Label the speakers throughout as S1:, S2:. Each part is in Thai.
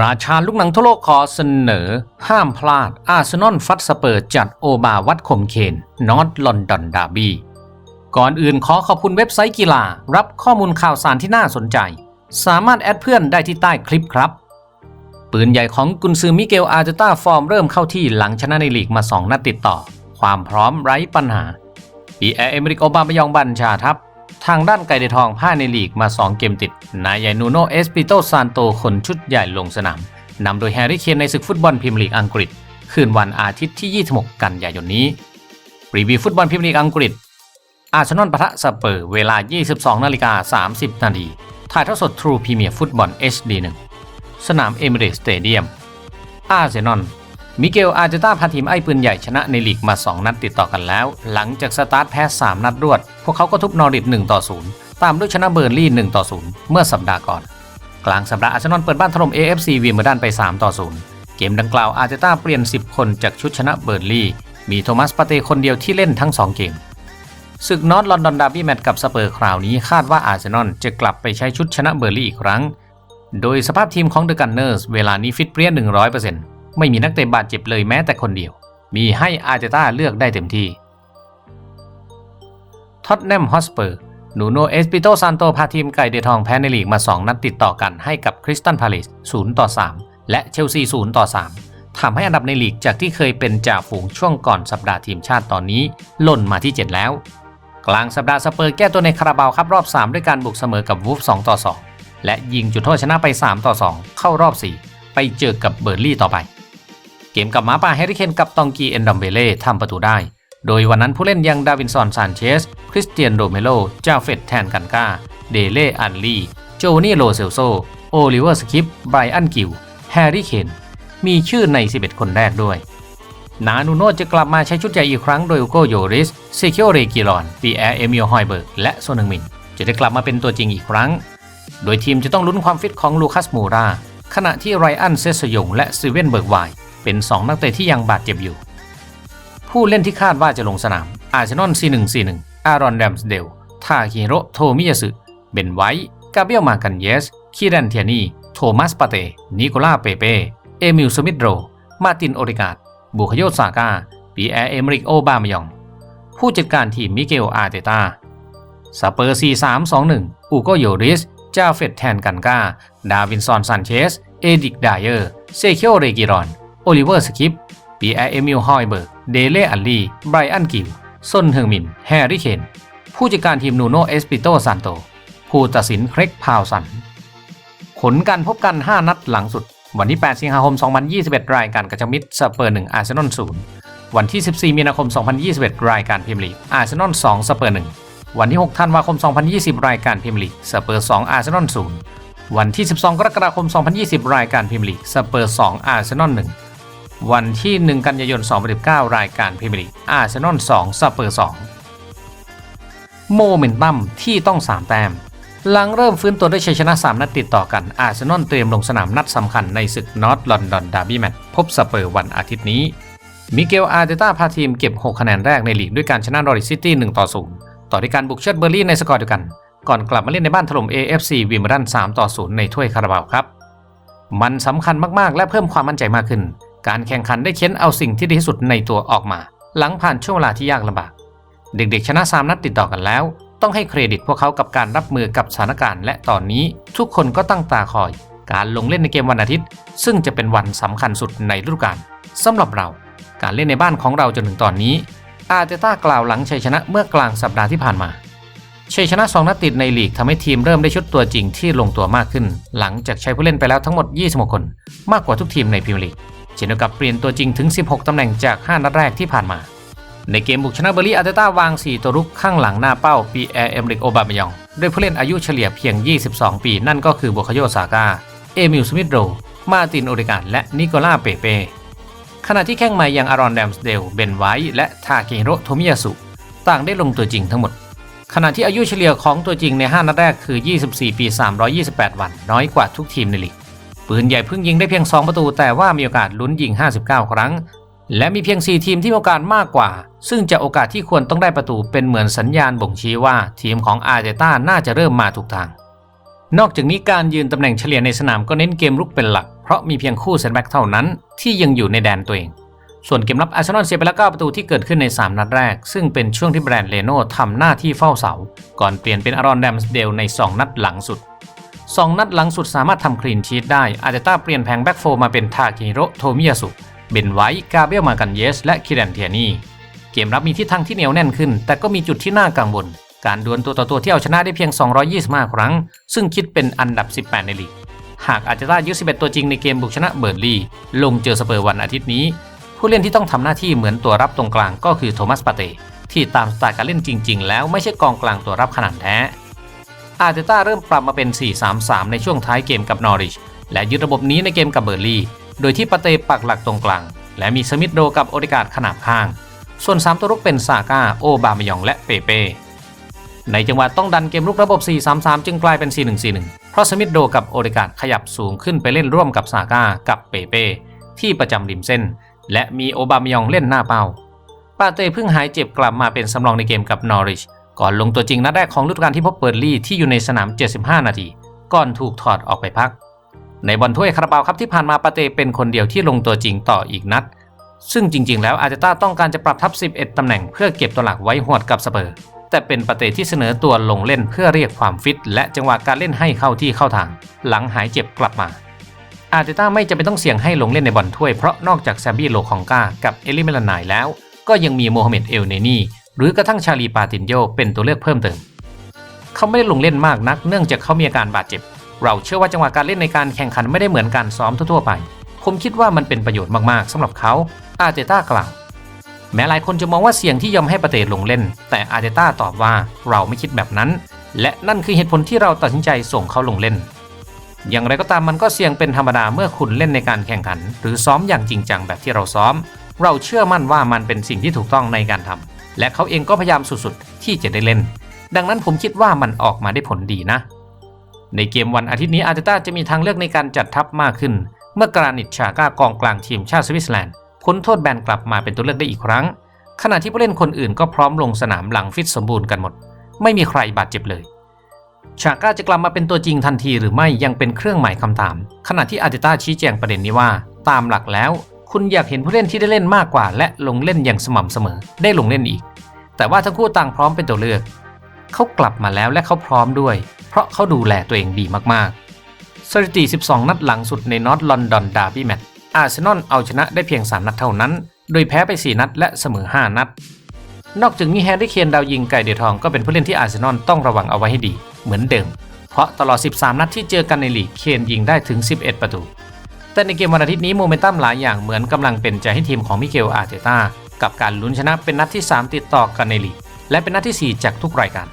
S1: ราชาลูกหนังทั่วโลกขอเสนอ ห้ามพลาดอาร์เซนอลฟัดสเปอร์จัดโอบาวัดคมเคนนอตลอนดอนดาร์บี้ก่อนอื่นขอขอบคุณเว็บไซต์กีฬา รับข้อมูลข่าวสารที่น่าสนใจ สามารถแอดเพื่อนได้ที่ใต้คลิปครับ ปืนใหญ่ของกุนซือมิเกลอาร์เตต้าฟอร์มเริ่มเข้าที่หลังชนะในลีกมา 2 นัดติดต่อ ความพร้อมไร้ปัญหาปีแอร์เอเมริกโอบามายองบัญชาทัพ ทางด้านไก่เดทองพ่าในลีกมา 2 เกมติด นายใหญ่นูโนเอสปิโตซานโตคนชุดใหญ่ลงสนามนำโดยแฮร์รี่เคนในศึกฟุตบอลพรีเมียร์ลีกอังกฤษ คืนวันอาทิตย์ที่ 26 กันยายนนี้รีวิวฟุตบอลพรีเมียร์ลีกอังกฤษ อาร์เซนอลปะทะสเปอร์เวลา 22นาฬิกา30 นาทีถ่ายทอดสดทรูพรีเมียร์ฟุตบอล HD 1 สนามเอมิเรตสเตเดียม อาร์เซนอล มิเกลอาร์เจต้าพาทีมไอ้ปืนใหญ่ชนะในลีกมา 2 นัดติดต่อกันแล้ว หลังจากสตาร์ทแพ้ 3 นัดรวด พวกเขาก็ทุบนอริท1ต่อ0ตามด้วยชนะเบอร์ลี่1ต่อ0เมื่อสัปดาห์ก่อน กลางสัปดาห์อาร์เซนอลเปิดบ้านถล่ม AFC วีเมอร์ดันไป3ต่อ0เกมดังกล่าวอาร์เจต้าเปลี่ยน 10 คนจากชุดชนะเบอร์ลี่ มีโทมัสปาเตคนเดียวที่เล่นทั้ง 2 เกมศึกนอตลอนดอนดาร์บี้แมตช์กับสเปอร์คราวนี้คาดว่าอาร์เซนอลจะกลับไปใช้ชุดชนะเบอร์ลี่อีกครั้ง โดยสภาพทีมของเดอะกันเนอร์สเวลานี้ฟิตเปรี้ย100% ไม่มีนักเตะบาดเจ็บเลยแม้แต่คนเดียว มีให้อาร์เจต้าเลือกได้เต็มที่ท็อตแนมฮอสเปอร์นูโนเอสปิโตซานโตพาทีมไก่เดทองแพ้ในลีกมา 2 นัดติดต่อกันให้กับคริสตันพาเลส0ต่อ 3 และเชลซี0ต่อ 3ทำให้อันดับในลีกจากที่เคยเป็นจ่าฝูงช่วงก่อนสัปดาห์ทีมชาติตอนนี้ล่นมาที่ 7 แล้ว กลางสัปดาห์สเปอร์แก้ตัวในคาราบาวครับรอบ 3 ด้วยการบุกเสมอกับวูฟ2ต่อ 2 และยิงจุดโทษชนะไป 3 ต่อ 2 เข้ารอบ 4 ไปเจอกับเบอร์ลี่ต่อไป เกมกับหมาป่าแฮร์รี่เคนกับตองกีเอนดอมเบเล่ทำประตูได้ โดยวันนั้นผู้เล่นยังดาวินซอนซานเชส คริสเตียนโรเมโลเจ้าเฟดแทนกันกาเดเล่อันลีโจนี่โลเซลโซ โอลิเวอร์สคิปไบรอันกิวแฮร์รี่เคนมีชื่อใน 11 คนแรกด้วย นานูโนจะกลับมาใช้ชุดใหญ่อีกครั้งโดยอุโกโยริสเซคิโอเรกิรอนปีแอร์เอมิโอฮอยเบิร์กและโซนึงมิน จะได้กลับมาเป็นตัวจริงอีกครั้ง โดยทีมจะต้องลุ้นความฟิตของลูคัสมูราขณะที่ไรอันเซสยงและซีเวนเบิร์กไว เป็น 2 นักเตะที่ยังบาดเจ็บอยู่ ผู้เล่นที่คาดว่าจะลงสนาม อาร์เซนอล C141 อารอนแดมสเดล ทาคิโรโทมิยาสึเบนไวท์กาเบียลมากันเยส คีรันเทียนี โทมัสปาเต นิโคลาเปเป้ เอมิลสมิธโร มาตินโอริกาดบุคโยซากาปีแอร์เอมริกโอบามยอง ผู้จัดการทีมมิเกลอาร์เตตาสเปอร์ 4321 อูโกโยริส จาเฟตแทนกันกา ดาวินซอนซันเชส เอดิกไดเออร์ เซเคียวเรกิรอน โอลิเวอร์สคิปปีแอร์เอมิลฮอยเบิร์ก เดเล่อัลลีไบรอันกิวซนเฮงมิน แฮร์รี่เคน ผู้จัดการทีมนูโนเอสปิโตซานโต ผู้ตัดสินเครกพาวสัน ผลการพบกัน 5 นัดหลังสุด วันที่ 8 สิงหาคม 2021 รายการกระชับมิตรสเปอร์ 1 อาร์เซนอล 0 วันที่ 14 มีนาคม 2021 รายการพรีเมียร์ลีกอาร์เซนอล 2 สเปอร์ 1 วันที่ 6 ธันวาคม 2020 รายการพรีเมียร์ลีกสเปอร์ 2 อาร์เซนอล 0 วันที่ 12 กรกฎาคม 2020 รายการพรีเมียร์ลีกสเปอร์ 2 อาร์เซนอล 1 วันที่ 1 กันยายน 2019 รายการพรีเมียร์ลีกอาร์เซนอล2สเปอร์2โมเมนตัมที่ต้อง 3 แต้ม หลังเริ่มฟื้นตัวด้วยชัยชนะ 3 นัดติดต่อกันอาร์เซนอลเตรียมลงสนามนัดสำคัญในศึกนอตลอนดอนดาร์บี้แมตช์พบสเปอร์วันอาทิตย์นี้ มิเกลอาร์เตต้าพาทีมเก็บ 6 คะแนนแรกในลีกด้วยการชนะนอริซิตี้1ต่อ0ต่อด้วยการบุกเชิดเบอร์ลี่ในสกอร์เดียวกัน ก่อนกลับมาเล่นในบ้านถล่ม AFC วิมเบิลัน3ต่อ0ในถ้วยคาราบาวครับ มันสำคัญมากๆ และเพิ่มความมั่นใจมากขึ้น การแข่งขันได้เค้นเอาสิ่งที่ดีที่สุดในตัวออกมา หลังผ่านช่วงเวลาที่ยากลำบาก เด็กๆ ชนะ3นัดติดต่อกันแล้ว ต้องให้เครดิตพวกเขากับการรับมือกับสถานการณ์ และตอนนี้ทุกคนก็ตั้งตาคอย การลงเล่นในเกมวันอาทิตย์ ซึ่งจะเป็นวันสำคัญสุดในฤดูกาลสำหรับเรา การเล่นในบ้านของเราจนถึงตอนนี้ อาร์เตต้ากล่าวหลังชัยชนะเมื่อกลางสัปดาห์ที่ผ่านมาชัยชนะ2นัดติดในลีกทำให้ทีมเริ่มได้ชุดตัวจริงที่ลงตัวมากขึ้น หลังจากใช้ผู้เล่นไปแล้วทั้งหมด 26 คน มากกว่าทุกทีมในพรีเมียร์ลีก เช่นเดียวกับเปลี่ยนตัวจริงถึง 16 ตำแหน่งจาก 5 นัดแรกที่ผ่านมา ในเกมบุกชนะเบอร์ลี่อาร์เตต้าวาง 4 ตัวรุกข้างหลังหน้าเป้าปีแอร์เอมริกโอบามยอง ด้วยผู้เล่นอายุเฉลี่ยเพียง 22 ปี นั่นก็คือบุคโยซากา เอมิลสมิธโรมาตินโอริกาและนิโคล่าเปเป้ขณะที่แข้งใหม่อย่างอารอนแดมสเดล เบนไวท์และทาเกโรโทมิยาสุ ต่างได้ลงตัวจริงทั้งหมด ขณะที่อายุเฉลี่ยของตัวจริงใน 5 นัดแรกคือ 24 ปี 328 วัน น้อยกว่าทุกทีมในลีก ปืนใหญ่เพิ่งยิงได้เพียง 2 ประตู แต่ว่ามีโอกาสลุ้นยิง 59 ครั้ง และมีเพียง 4 ทีมที่มีโอกาสมากกว่า ซึ่งจะโอกาสที่ควรต้องได้ประตูเป็นเหมือนสัญญาณบ่งชี้ว่าทีมของอาร์เจต้าน่าจะเริ่มมาถูกทาง นอกจากนี้การยืนตำแหน่งเฉลี่ยในสนามก็เน้นเกมรุกเป็นหลัก เพราะมีเพียงคู่เซนแบ็กเท่านั้นที่ยังอยู่ในแดนตัวเอง ส่วนเกมรับอาร์เซนอลเสียไปแล้ว9ประตูที่เกิดขึ้นใน 3 นัดแรก ซึ่งเป็นช่วงที่แบรนด์เลโน่ทำหน้าที่เฝ้าเสา ก่อนเปลี่ยนเป็นอารอนแดมสเดลใน 2 นัดหลังสุด 2 นัดหลังสุดสามารถทำคลีนชีตได้ อาเตต้าเปลี่ยนแผงแบ็กโฟมาเป็นทาเคโรโทมิยาสุเบนไวท์กาเบลมากันเยส และคิรันเทียนีเกมรับมีทิศทางที่เหนียวแน่นขึ้น แต่ก็มีจุดที่น่ากังวล การดวลตัวต่อตัวที่เอาชนะได้เพียง 225 ครั้ง ซึ่งคิดเป็นอันดับ 18 ในลีก หากอาร์เตต้ายึด11 ตัวจริงในเกมบุกชนะเบิร์ลีลงเจอสเปอร์วันอาทิตย์นี้ ผู้เล่นที่ต้องทำหน้าที่เหมือนตัวรับตรงกลางก็คือโทมัสปาเต้ที่ตามสไตล์การเล่นจริง ๆ แล้วไม่ใช่กองกลางตัวรับขนาดแท้ อาร์เตต้าเริ่มปรับมาเป็น 4-3-3 ในช่วงท้ายเกมกับนอริช และยึดระบบนี้ในเกมกับเบอร์ลีโดยที่ปาเตปักหลักตรงกลาง และมีสมิธโดกับโอเดการ์ดขนาบข้าง ส่วน 3 ตัวรุกเป็นซาก้า โอบามยองและเปเป้ในจังหวะต้องดันเกมลุกระบบ 4-3-3 จึงกลายเป็น 4-1-4-1 เพราะสมิธโดกับโอเดการ์ดขยับสูงขึ้นไปเล่นร่วมกับซาก้ากับเปเป้ที่ประจำริมเส้น และมีโอบามยองเล่นหน้าเป้าปาเต้เพิ่งหายเจ็บกลับมาเป็นสำรองในเกมกับนอริช ก่อนลงตัวจริงนัดแรกของฤดูกาลที่พบเปิร์ลี่ที่อยู่ในสนาม 75 นาที ก่อนถูกถอดออกไปพัก ในบอลถ้วยคาราบาวครับที่ผ่านมาปาเตเป็นคนเดียวที่ลงตัวจริงต่ออีกนัด ซึ่งจริง ๆ แล้วอาร์เตต้าต้องการจะปรับทับ11 ตำแหน่งเพื่อเก็บตัวหลักไว้หวดกับสเปอร์ แต่เป็นปาเตที่เสนอตัวลงเล่นเพื่อเรียกความฟิต และจังหวะการเล่นให้เข้าที่เข้าทาง หลังหายเจ็บกลับมาอาร์เตต้าไม่จำเป็นต้องเสี่ยงให้ลงเล่นในบอลถ้วยเพราะนอกจากแซมบี้โลคองกากับเอลิเมลานายแล้ว ก็ยังมีโมฮัมเหม็ดเอลเนนี หรือกระทั่งชาลีปาตินโยเป็นตัวเลือกเพิ่มเติม เขาไม่ได้ลงเล่นมากนัก เนื่องจากเขามีอาการบาดเจ็บ เราเชื่อว่าจังหวะการเล่นในการแข่งขันไม่ได้เหมือนการซ้อมทั่วๆไป ผมคิดว่ามันเป็นประโยชน์มากๆสำหรับเขาอาเตต้ากล่าว แม้หลายคนจะมองว่าเสี่ยงที่ยอมให้ปาเตลงเล่น แต่อาเตต้าตอบว่าเราไม่คิดแบบนั้น และนั่นคือเหตุผลที่เราตัดสินใจส่งเขาลงเล่น อย่างไรก็ตามมันก็เสี่ยงเป็นธรรมดาเมื่อคุณเล่นในการแข่งขัน หรือซ้อมอย่างจริงจังแบบที่เราซ้อม เราเชื่อมั่นว่ามันเป็นสิ่งที่ถูกต้องในการทำ และเขาเองก็พยายามสุดๆ ที่จะได้เล่น ดังนั้นผมคิดว่ามันออกมาได้ผลดีนะ ในเกมวันอาทิตย์นี้อาร์เตต้าจะมีทางเลือกในการจัดทัพมากขึ้น เมื่อกรานิตชาก้ากองกลางทีมชาติสวิตเซอร์แลนด์พ้นโทษแบนกลับมาเป็นตัวเลือกได้อีกครั้ง ขณะที่ผู้เล่นคนอื่นก็พร้อมลงสนามหลังฟิตสมบูรณ์กันหมด ไม่มีใครบาดเจ็บเลยชาก้าจะกลับมาเป็นตัวจริงทันทีหรือไม่ยังเป็นเครื่องหมายคำถาม ขณะที่อาร์เตต้าชี้แจงประเด็นนี้ว่า ตามหลักแล้ว คุณอยากเห็นผู้เล่นที่ได้เล่นมากกว่า และลงเล่นอย่างสม่ำเสมอ ได้ลงเล่นอีก แต่ว่าทั้งคู่ต่างพร้อมเป็นตัวเลือก เขากลับมาแล้วและเขาพร้อมด้วย เพราะเขาดูแลตัวเองดีมากๆ สถิติ 12 นัดหลังสุดในนอตลอนดอนดาร์บี้แมตช์อาร์เซนอลเอาชนะได้เพียง 3 นัดเท่านั้น โดยแพ้ไป 4 นัดและเสมอ 5 นัด นอกจากนี้แฮร์รี่เคนดาวยิงไก่เดือดทองก็เป็นผู้เล่นที่อาร์เซนอลต้องระวังเอาไว้ให้ดี เหมือนเดิม เพราะตลอด 13 นัดที่เจอกันในลีกเคนยิงได้ถึง 11 ประตู แต่ในเกมวันอาทิตย์นี้โมเมนตัมหลายอย่างเหมือนกำลังเป็นใจให้ทีมของมิเกลอาร์เตต้ากับการลุ้นชนะเป็นนัดที่ 3 ติดต่อกันในลีกและเป็นนัดที่ 4 จากทุกรายการ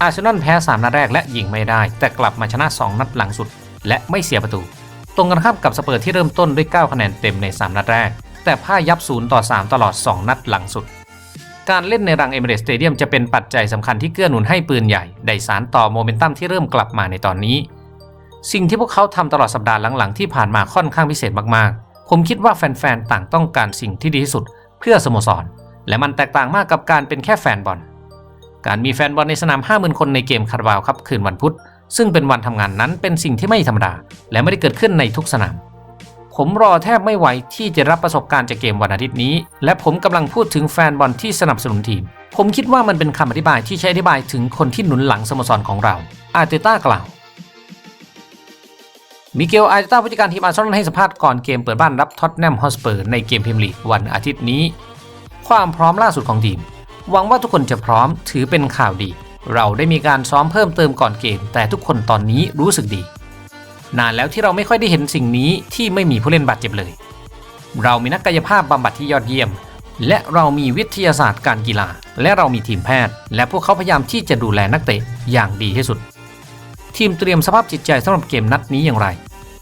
S1: อาร์เซนอลแพ้ 3 นัดแรกและยิงไม่ได้ แต่กลับมาชนะ 2 นัดหลังสุด และไม่เสียประตู ตรงกันข้ามกับสเปอร์ที่เริ่มต้นด้วย 9 คะแนนเต็มใน 3 นัดแรก แต่พ่ายยับ 0 ต่อ 3 ตลอด 2 นัดหลังสุด การเล่นในรังเอเมเรสสเตเดียมจะเป็นปัจจัยสำคัญที่เกื้อหนุนให้ปืนใหญ่ ได้สารต่อโมเมนตัมที่เริ่มกลับมาในตอนนี้ สิ่งที่พวกเขาทำตลอดสัปดาห์หลังๆที่ผ่านมาค่อนข้างพิเศษมากๆ ผมคิดว่าแฟนๆ ต่างต้องการสิ่งที่ดีที่สุดเพื่อสโมสร และมันแตกต่างมากกับการเป็นแค่แฟนบอล การมีแฟนบอลในสนาม 50,000 คนในเกมคาราบาวครับคืนวันพุธ ซึ่งเป็นวันทำงานนั้นเป็นสิ่งที่ไม่ธรรมดา และไม่ได้เกิดขึ้นในทุกสนาม ผมรอแทบไม่ไหวที่จะรับประสบการณ์จากเกมวันอาทิตย์นี้ และผมกำลังพูดถึงแฟนบอลที่สนับสนุนทีม ผมคิดว่ามันเป็นคำอธิบายที่ใช้อธิบายถึงคนที่หนุนหลังสโมสรของเรา อาร์เตต้ากล่าว มิเกลอาร์เตต้าผู้จัดการทีมอาร์เซนอลให้สัมภาษณ์ก่อนเกมเปิดบ้านรับท็อตแนมฮอสเปอร์ในเกมพรีเมียร์ลีกวันอาทิตย์นี้ ความพร้อมล่าสุดของทีม หวังว่าทุกคนจะพร้อมถือเป็นข่าวดี เราได้มีการซ้อมเพิ่มเติมก่อนเกม แต่ทุกคนตอนนี้รู้สึกดี นานแล้วที่เราไม่ค่อยได้เห็นสิ่งนี้ที่ไม่มีผู้เล่นบาดเจ็บเลย เรามีนักกายภาพบำบัดที่ยอดเยี่ยม และเรามีวิทยาศาสตร์การกีฬา และเรามีทีมแพทย์ และพวกเขาพยายามที่จะดูแลนักเตะอย่างดีที่สุด ทีมเตรียมสภาพจิตใจสำหรับเกมนัดนี้อย่างไร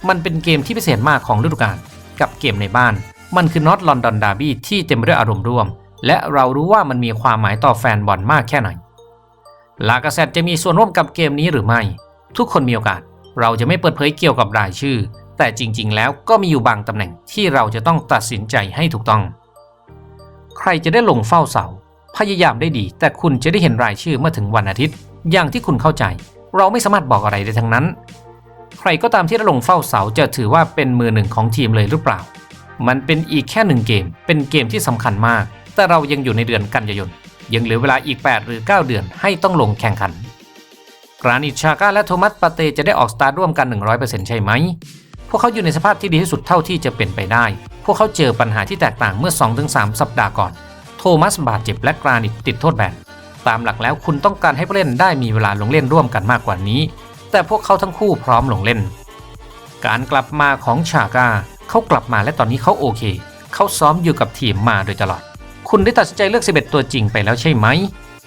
S1: มันเป็นเกมที่พิเศษมากของฤดูกาลกับเกมในบ้าน มันคือนอตลอนดอนดาร์บี้ที่เต็มไปด้วยอารมณ์ร่วม และเรารู้ว่ามันมีความหมายต่อแฟนบอลมากแค่ไหน ลากาเซตจะมีส่วนร่วมกับเกมนี้หรือไม่ ทุกคนมีโอกาส เราจะไม่เปิดเผยเกี่ยวกับรายชื่อ แต่จริง ๆ แล้วก็มีอยู่บางตำแหน่งที่เราจะต้องตัดสินใจให้ถูกต้อง ใครจะได้ลงเฝ้าเสา พยายามได้ดี แต่คุณจะได้เห็นรายชื่อเมื่อถึงวันอาทิตย์ อย่างที่คุณเข้าใจ เราไม่สามารถบอกอะไรได้ทั้งนั้น ใครก็ตามที่ได้ลงเฝ้าเสาจะถือว่าเป็นมือหนึ่งของทีมเลยหรือเปล่า มันเป็นอีกแค่หนึ่งเกม เป็นเกมที่สำคัญมาก แต่เรายังอยู่ในเดือนกันยายน ยังเหลือเวลาอีก 8 หรือ 9 เดือนให้ต้องลงแข่งขันกรานิชาก้าและโทมัสปาเตจะได้ออกสตาร์ร่วมกัน 100%ใช่ไหม พวกเขาอยู่ในสภาพที่ดีที่สุดเท่าที่จะเป็นไปได้ พวกเขาเจอปัญหาที่แตกต่างเมื่อ 2-3 สัปดาห์ก่อน โทมัสบาดเจ็บและกรานิตติดโทษแบน ตามหลักแล้วคุณต้องการให้ผู้เล่นได้มีเวลาลงเล่นร่วมกันมากกว่านี้ แต่พวกเขาทั้งคู่พร้อมลงเล่น การกลับมาของชาก้าเขากลับมาและตอนนี้เขาโอเค เขาซ้อมอยู่กับทีมมาโดยตลอด คุณได้ตัดสินใจเลือก 11 ตัวจริงไปแล้วใช่ไหม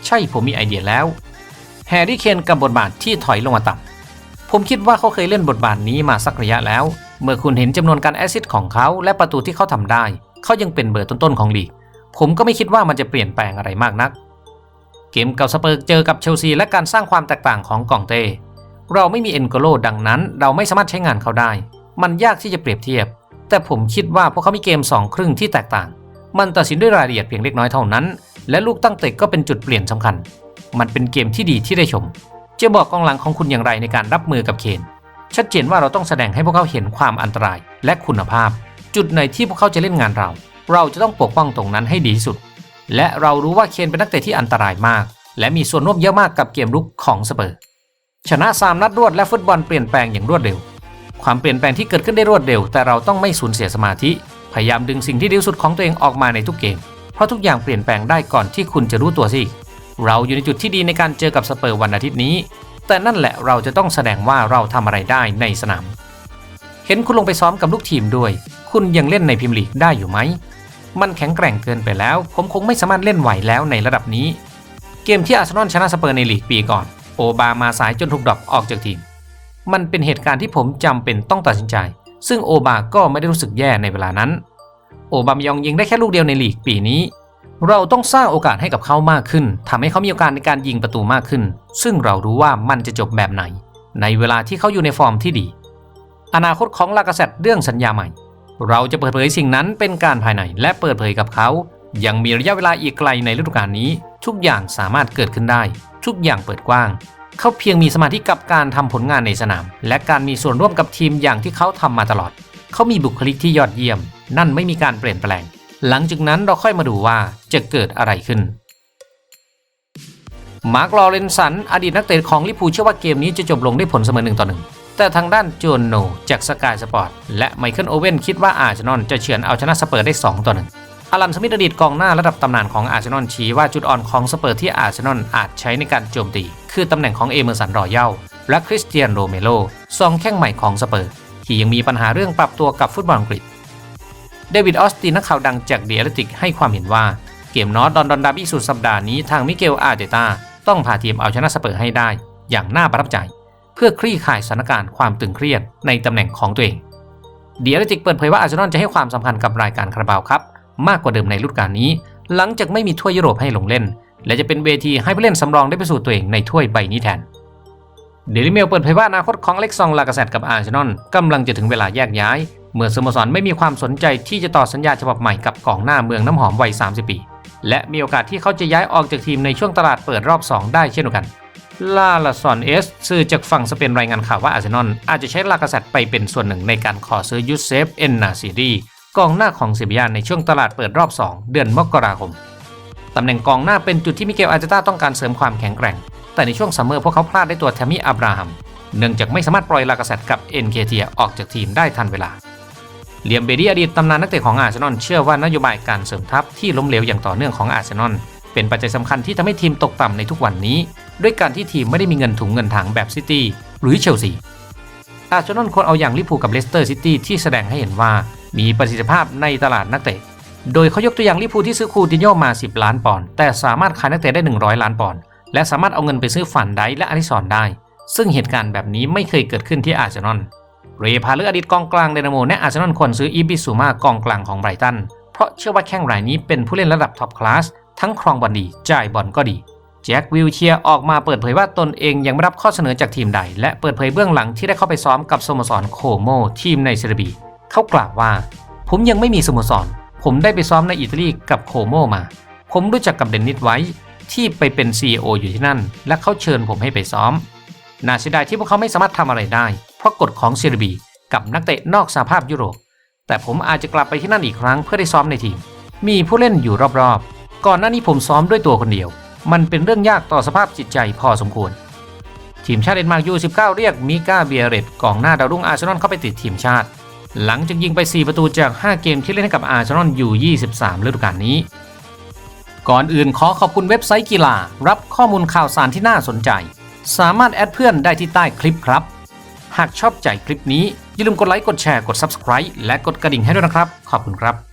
S1: ใช่ผมมีไอเดียแล้ว แฮร์รี่เคนกับบทบาทที่ถอยลงมาต่ำผมคิดว่าเขาเคยเล่นบทบาทนี้มาสักระยะแล้ว เมื่อคุณเห็นจำนวนการแอซิสต์ของเขาและประตูที่เขาทำได้ เขายังเป็นเบอร์ต้นๆของลีกผมก็ไม่คิดว่ามันจะเปลี่ยนแปลงอะไรมากนัก เกมเก่าสเปอร์เจอกับเชลซีและการสร้างความแตกต่างของกองเต เราไม่มีเอ็นโกโลดังนั้น เราไม่สามารถใช้งานเขาได้ มันยากที่จะเปรียบเทียบ แต่ผมคิดว่าพวกเขามีเกม 2 ครึ่งที่แตกต่าง มันตัดสินด้วยรายละเอียดเพียงเล็กน้อยเท่านั้น และลูกตั้งเตะก็เป็นจุดเปลี่ยนสำคัญ มันเป็นเกมที่ดีที่ได้ชม จะบอกกองหลังของคุณอย่างไรในการรับมือกับเคนชัดเจนว่าเราต้องแสดงให้พวกเขาเห็นความอันตรายและคุณภาพ จุดไหนที่พวกเขาจะเล่นงานเรา เราจะต้องปกป้องตรงนั้นให้ดีที่สุด และเรารู้ว่าเคนเป็นนักเตะที่อันตรายมาก และมีส่วนร่วมเยอะมากกับเกมรุกของสเปอร์ ชนะ 3 นัดรวดและฟุตบอลเปลี่ยนแปลงอย่างรวดเร็ว ความเปลี่ยนแปลงที่เกิดขึ้นได้รวดเร็ว แต่เราต้องไม่สูญเสียสมาธิ พยายามดึงสิ่งที่ดีสุดของตัวเองออกมาในทุกเกม เพราะทุกอย่างเปลี่ยนแปลงได้ก่อนที่คุณจะรู้ตัวสิ เราอยู่ในจุดที่ดีในการเจอกับสเปอร์วันอาทิตย์นี้ แต่นั่นแหละเราจะต้องแสดงว่าเราทำอะไรได้ในสนาม เห็นคุณลงไปซ้อมกับลูกทีมด้วย คุณยังเล่นในพรีเมียร์ลีกได้อยู่ไหม มันแข็งแกร่งเกินไปแล้ว ผมคงไม่สามารถเล่นไหวแล้วในระดับนี้ เกมที่อาร์เซนอลชนะสเปอร์ในลีกปีก่อน โอบามาสายจนถูกดรอปออกจากทีม มันเป็นเหตุการณ์ที่ผมจำเป็นต้องตัดสินใจ ซึ่งโอบาก็ไม่ได้รู้สึกแย่ในเวลานั้น โอบามยองยิงได้แค่ลูกเดียวในลีกปีนี้ เราต้องสร้างโอกาสให้กับเขามากขึ้นทำให้เขามีโอกาสในการยิงประตูมากขึ้น ซึ่งเรารู้ว่ามันจะจบแบบไหน ในเวลาที่เขาอยู่ในฟอร์มที่ดี อนาคตของลากาเซตเรื่องสัญญาใหม่ เราจะเปิดเผยสิ่งนั้นเป็นการภายในและเปิดเผยกับเขา ยังมีระยะเวลาอีกไกลในฤดูกาลนี้ ทุกอย่างสามารถเกิดขึ้นได้ ทุกอย่างเปิดกว้าง เขาเพียงมีสมาธิกับการทำผลงานในสนาม และการมีส่วนร่วมกับทีมอย่างที่เขาทำมาตลอด เขามีบุคลิกที่ยอดเยี่ยม นั่นไม่มีการเปลี่ยนแปลง หลังจากนั้นเราค่อยมาดูว่าจะเกิดอะไรขึ้นมาร์กลอเรนสัน อดีตนักเตะของลิเวอร์พูเชื่อว่าเกมนี้จะจบลงด้วยผลเสมอหนึ่งต่อหนึ่ง แต่ทางด้านโจนโนจากสกายสปอร์ตและไมเคิลโอเว่นคิดว่าอาร์เซนอลจะเฉือนเอาชนะสเปอร์ได้ 2 ต่อ1อลันสมิธอดีตกองหน้าระดับตำนานของอาร์เซนอลชี้ว่าจุดอ่อนของสเปอร์ที่อาร์เซนอลอาจใช้ในการโจมตี คือตำแหน่งของเอเมอร์สันรอยัลและคริสเตียนโรเมโลซองแข้งใหม่ของสเปอร์ ที่ยังมีปัญหาเรื่องปรับตัวกับฟุตบอลอังกฤษเดวิดออสตินนักข่าวดังจากเดียร์ติกให้ความเห็นว่าเกมนอตดอนดอนดาบี้สุดสัปดาห์นี้ทางมิเกลอาร์เตตาต้องพาทีมเอาชนะสเปอร์ให้ได้ อย่างน่าประทับใจ เพื่อคลี่คลายสถานการณ์ความตึงเครียดในตำแหน่งของตัวเอง เดียร์ติกเปิดเผยว่าอาร์เซนอลจะให้ความสำคัญกับรายการคาราบาวครับ มากกว่าเดิมในฤดูกาลนี้ หลังจากไม่มีถ้วยยุโรปให้ลงเล่น และจะเป็นเวทีให้ผู้เล่นสำรองได้พิสูจน์ตัวเองในถ้วยใบนี้แทนเดลิเมลเปิดเผยว่าอนาคตของเล็กซองลากาเซตกับอาร์เซนอลกำลังจะถึงเวลาแยกย้าย เมื่อสโมสรไม่มีความสนใจที่จะต่อสัญญาฉบับใหม่กับกองหน้าเมืองน้ำหอมวัย 30 ปี และมีโอกาสที่เขาจะย้ายออกจากทีมในช่วงตลาดเปิดรอบ 2 ได้เช่นกัน ลาลาซอนเอสสื่อจากฝั่งสเปนรายงานข่าวว่าอาร์เซนอลอาจจะใช้ลากาเซตไปเป็นส่วนหนึ่งในการขอซื้อยูเซฟเอนนาซีรีกองหน้าของเซบียาในช่วงตลาดเปิดรอบ 2 เดือนมกราคม ตำแหน่งกองหน้าเป็นจุดที่มิเกลอาร์เตต้าต้องการเสริมความแข็งแกร่ง แต่ในช่วงซัมเมอร์พวกเขาพลาดได้ตัวแทมมี่อับราฮัม เนื่องจากไม่สามารถปล่อยลากาเซตกับเอ็นเคเทียออกจากทีมได้ทันเวลาเลียมเบดีอดีตตำนานนักเตะของอาร์เซนอลเชื่อว่านโยบายการเสริมทัพที่ล้มเหลวอย่างต่อเนื่องของอาร์เซนอล เป็นปัจจัยสำคัญที่ทำให้ทีมตกต่ำในทุกวันนี้ ด้วยการที่ทีมไม่ได้มีเงินถุงเงินถังแบบซิตี้หรือเชลซีอาร์เซนอลควรเอาอย่างลิเวอร์พูกับเลสเตอร์ซิตี้ที่แสดงให้เห็นว่ามีประสิทธิภาพในตลาดนักเตะ โดยเขายกตัวอย่างลิเวอร์พูที่ซื้อคูติโยมา 10 ล้านปอนด์แต่สามารถขายนักเตะได้ 100 ล้านปอนด์และสามารถเอาเงินไปซื้อฝันไดและอาริสอนได้ ซึ่งเหตุการณ์แบบนี้ไม่เคยเกิดขึ้นที่อาร์เซนอลเรย์พาเลอร์อดีตกองกลางเดนาโมแนะอาร์เซนอลควรซื้ออีบิสูมากองกลางของไบรตันเพราะเชื่อว่าแข้งรายนี้เป็นผู้เล่นระดับท็อปคลาส ทั้งครองบอลดี จ่ายบอลก็ดี แจ็ควิลเชียออกมาเปิดเผยว่าตนเองยังไม่รับข้อเสนอจากทีมใด และเปิดเผยเบื้องหลังที่ได้เข้าไปซ้อมกับสโมสรโคโมทีมในเซเรบีเขากล่าวว่า ผมยังไม่มีสโมสร ผมได้ไปซ้อมในอิตาลีกับโคโมมา ผมรู้จักกับเดนนิสไว้ที่ไปเป็น CEO อยู่ที่นั่น และเขาเชิญผมให้ไปซ้อม น่าเสียดายที่พวกเขาไม่สามารถทำอะไรได้ เพราะกฎของเซเรียบีกับนักเตะนอกสหภาพยุโรป แต่ผมอาจจะกลับไปที่นั่นอีกครั้งเพื่อได้ซ้อมในทีม มีผู้เล่นอยู่รอบๆ ก่อนหน้านี้ผมซ้อมด้วยตัวคนเดียว มันเป็นเรื่องยากต่อสภาพจิตใจพอสมควร ทีมชาติเดนมาร์กยู19 เรียกมิก้าเบียเรตกองหน้าดาวรุ่งอาร์เซนอลเข้าไปติดทีมชาติ หลังจากยิงไป 4 ประตูจาก 5 เกมที่เล่นให้กับอาร์เซนอลอยู่ 23ฤดูกาลนี้ ก่อนอื่นขอขอบคุณเว็บไซต์กีฬา รับข้อมูลข่าวสารที่น่าสนใจ สามารถแอดเพื่อนได้ที่ใต้คลิปครับ หากชอบใจคลิปนี้อย่าลืมกดไลค์กดแชร์กด Subscribe และกดกระดิ่งให้ด้วยนะครับ ขอบคุณครับ